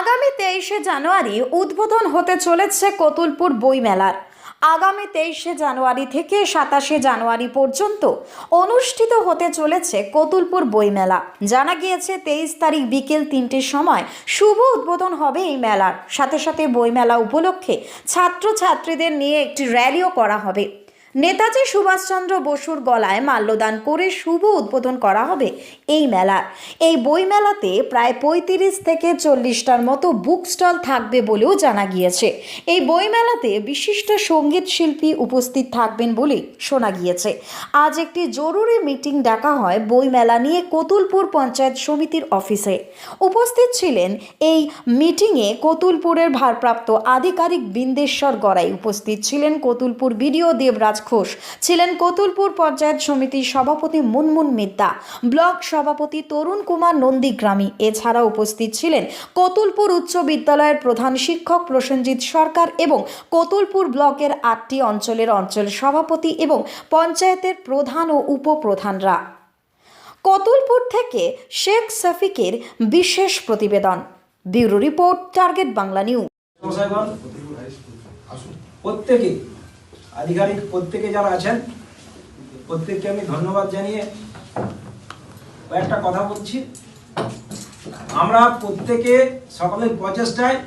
আগামী তেইশে জানুয়ারি উদ্বোধন হতে চলেছে কতুলপুর বইমেলার। আগামী তেইশে জানুয়ারি থেকে সাতাশে জানুয়ারি পর্যন্ত অনুষ্ঠিত হতে চলেছে কতুলপুর বইমেলা। জানা গিয়েছে, তেইশ তারিখ বিকেল তিনটের সময় শুভ উদ্বোধন হবে এই মেলার। সাথে সাথে বইমেলা উপলক্ষে ছাত্রছাত্রীদের নিয়ে একটি র্যালিও করা হবে। নেতাজি সুভাষচন্দ্র বসুর গলায় মাল্যদান করে শুভ উদ্বোধন করা হবে এই মেলার। এই বই মেলাতে প্রায় পঁয়ত্রিশ থেকে চল্লিশটার মতো বুক স্টল থাকবে বলেও জানা গিয়েছে। এই বই মেলাতে বিশিষ্ট সংগীত শিল্পী উপস্থিত থাকবেন বলে শোনা গিয়েছে। আজ একটি জরুরি মিটিং ডাকা হয় বই মেলা নিয়ে কতুলপুর পঞ্চায়েত সমিতির অফিসে। উপস্থিত ছিলেন এই মিটিংয়ে কতুলপুরের ভারপ্রাপ্ত আধিকারিক বিন্দেশ্বর গড়াই। উপস্থিত ছিলেন কতুলপুর বিডিও দেবরাজ ঘোষ। ছিলেন কতুলপুর পঞ্চায়েত সমিতির সভাপতি মুনমুন মিদ্দা। ব্লক সভাপতি তরুণ কুমার নন্দীগ্রামী। এছাড়া উপস্থিত ছিলেন কতুলপুর উচ্চ বিদ্যালয়ের প্রধান শিক্ষক প্রসেনজিৎ সরকার এবং কতুলপুর ব্লকের আটটি অঞ্চলের অঞ্চল সভাপতি এবং পঞ্চায়েতের প্রধান ও উপপ্রধানরা। কতুলপুর থেকে শেখ সফিকের বিশেষ প্রতিবেদন। Bureau report, target Bangla news. প্রত্যেকে আধিকারিক প্রত্যেকে যারা আছেন, প্রত্যেককে আমি ধন্যবাদ জানিয়ে কয়েকটা কথা বলছি। আমরা প্রত্যেকে সকলের প্রচেষ্টায়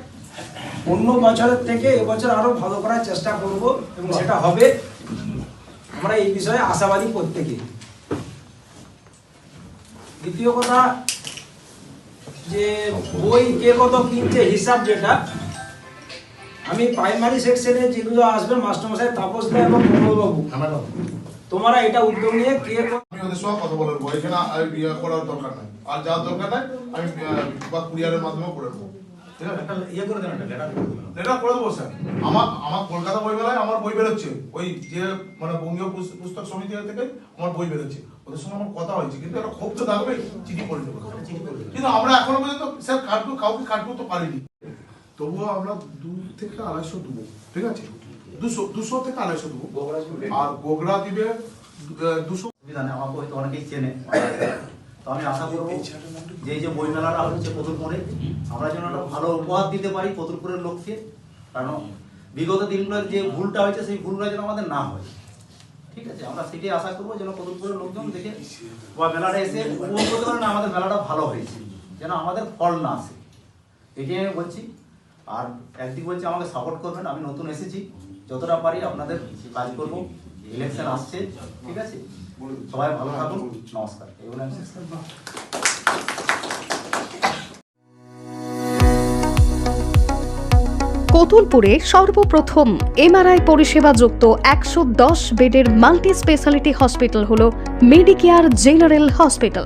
অন্য বছরের থেকে এবছর আরও ভালো করার চেষ্টা করব এবং সেটা হবে। আমরা এই বিষয়ে আশাবাদী প্রত্যেকে। দ্বিতীয় কথা যে বই কে কত কিনছে, হিসাব যেটা আমি প্রাইমারি সেকশনে যেগুলো আসবে মাস্টারমশাই তাপস দা এবং বাবু তোমরা এটা উদ্যোগ নিয়ে কে আমি ওদের সঙ্গে কথা বলে নেব এখানে আর ইয়ে করার দরকার নাই। আর যার দরকার নাই আমি বা কুরিয়ারের মাধ্যমে করে দেবো ঠিক আছে ইয়ে করে দেন একটা লেটার করে দেবেন। এটা করে দেবো স্যার। আমার আমার কলকাতা বই মেলায় আমার বই বেরোচ্ছে। ওই যে মানে বঙ্গীয় পুস- পুস্তক সমিতি থেকে আমার বই বেরোচ্ছে। ওদের সঙ্গে আমার কথা হয়েছে কিন্তু একটা ক্ষোভ তো থাকবে চিঠি করে দেবো কিন্তু আমরা এখনও পর্যন্ত স্যার কাটবো কাউকে কাটবো তো পারিনি। তবুও আমরা দু থেকে আড়াইশো দেবো ঠিক আছে? দুশো দুশো থেকে আড়াইশো দেবো। আর গোগরা দিবে দুশো। অসুবিধা নেই আমাকে হয়তো অনেকেই চেনে। তো আমি আশা করব যে যে বই মেলাটা হচ্ছে কতুলপুরে আমরা যেন একটা ভালো উপহার দিতে পারি কতুলপুরের লোককে। কারণ বিগত দিনগুলোর যে ভুলটা হয়েছে সেই ভুলগুলো যেন আমাদের না হয়। ঠিক আছে? আমরা সেটাই আশা করব যেন কতুলপুরের লোকজন দেখে বা মেলাটা এসে উপভোগ করতে পারে না আমাদের মেলাটা ভালো হয়েছে যেন আমাদের ফল না আসে। এটাই আমি বলছি। আর একদিক বলছি আমাকে সাপোর্ট করবেন, আমি নতুন এসেছি। যতটা পারি আপনাদের কাজ করব। ইলেকশন আসছে, ঠিক আছে? সবাই ভালো থাকুন। নমস্কার। এই বলে আমি শেষ। কতুলপুরে সর্বপ্রথম এমআরআই পরিষেবা যুক্ত একশো দশ বেডের মাল্টি স্পেশালিটি হসপিটাল হল মেডিকেয়ার জেনারেল হসপিটাল।